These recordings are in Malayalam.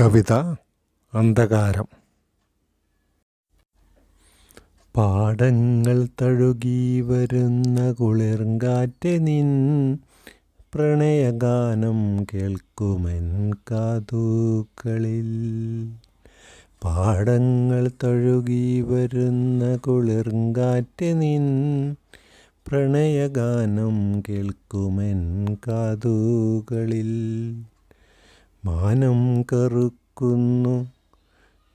കവിത അന്ധകാരം. പാടങ്ങൾ തഴുകി വരുന്ന കുളിർങ്കാറ്റ് നിൻ പ്രണയഗാനം കേൾക്കുമെൻ കാതുകളിൽ. പാടങ്ങൾ തഴുകി വരുന്ന കുളിർങ്കാറ്റ് നിൻ പ്രണയഗാനം കേൾക്കുമെൻ കാതുകളിൽ. മാനം കറുക്കുന്നു.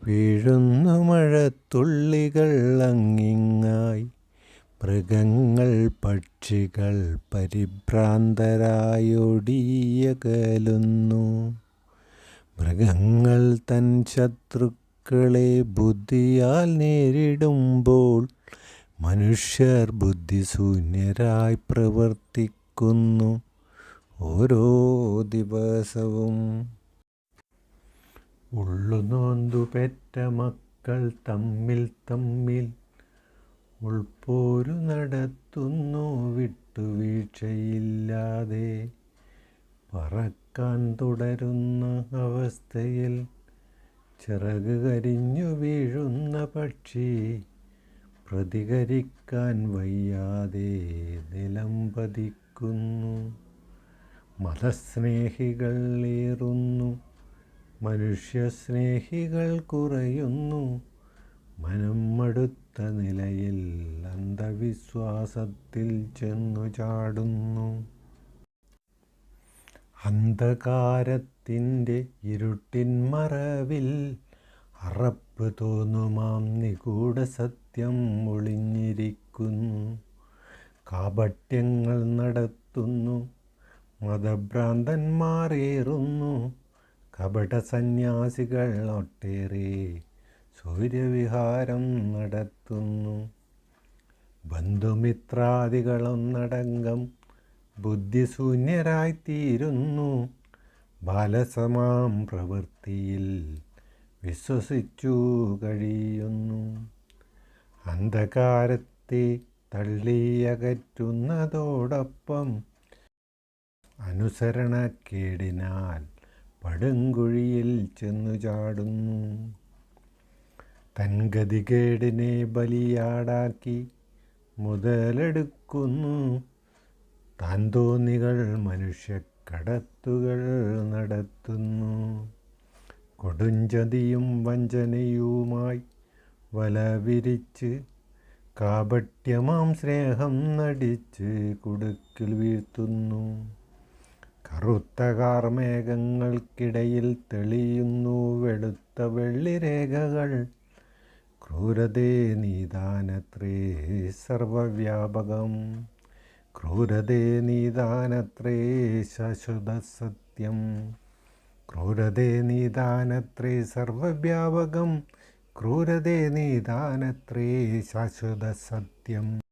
വീഴുന്ന മഴത്തുള്ളികൾ അങ്ങിങ്ങായി. മൃഗങ്ങൾ പക്ഷികൾ പരിഭ്രാന്തരായൊടിയകലുന്നു. മൃഗങ്ങൾ തൻ ശത്രുക്കളെ ബുദ്ധിയാൽ നേരിടുമ്പോൾ മനുഷ്യർ ബുദ്ധിശൂന്യരായി പ്രവർത്തിക്കുന്നു. ഓരോ ദിവസവും ഉള്ളുനോന്തു പെറ്റ മക്കൾ തമ്മിൽ തമ്മിൽ ഉൾപ്പോരു നടത്തുന്നു വിട്ടുവീഴ്ചയില്ലാതെ പറക്കാൻ തുടരുന്ന അവസ്ഥയിൽ ചിറക് കരിഞ്ഞു വീഴുന്ന പക്ഷി പ്രതികരിക്കാൻ വയ്യാതെ നിലം പതിക്കുന്നു മതസ്നേഹികൾ ഏറുന്നു. മനുഷ്യസ്നേഹികൾ കുറയുന്നു. മനം മടുത്ത നിലയിൽ അന്ധവിശ്വാസത്തിൽ ചെന്നു ചാടുന്നു. അന്ധകാരത്തിന്റെ ഇരുട്ടിൻ മറവിൽ അറപ്പ് തോന്നുമാം നിഗൂഢ സത്യം ഒളിഞ്ഞിരിക്കുന്നു. കാപട്യങ്ങൾ നടത്തുന്നു. മതഭ്രാന്തന്മാരേറുന്നു. കപട സന്യാസികൾ ഒട്ടേറെ സൂര്യവിഹാരം നടത്തുന്നു. ബന്ധുമിത്രാദികളൊന്നടങ്കം ബുദ്ധിശൂന്യരായിത്തീരുന്നു. ബാലസമാം പ്രവൃത്തിയിൽ വിശ്വസിച്ചു കഴിയുന്നു. അന്ധകാരത്തെ തള്ളിയകറ്റുന്നതോടൊപ്പം അനുസരണക്കേടിനാൽ പടുങ്കുഴിയിൽ ചെന്നു ചാടുന്നു. തൻ ഗതികേടിനെ ബലിയാടാക്കി മുതലെടുക്കുന്നു. താൻ തോന്നികൾ മനുഷ്യക്കടത്തുകൾ നടത്തുന്നു. കൊടുഞ്ചതിയും വഞ്ചനയുമായി വല വിരിച്ച് കാപട്യമാം സ്നേഹം നടിച്ച് കുടുക്കിൽ വീഴ്ത്തുന്നു. കറുത്ത കാർമേഘങ്ങൾക്കിടയിൽ തെളിയുന്നു വെളുത്ത വെള്ളിരേഖകൾ. ക്രൂരതേ നീതാനത്രേ സർവവ്യാപകം. ക്രൂരതേ നീതാനത്രേ ശാശ്വത സത്യം. ക്രൂരതേ നീതാനത്രേ സർവവ്യാപകം. ക്രൂരതേ നീതാനത്രേ ശാശ്വത സത്യം.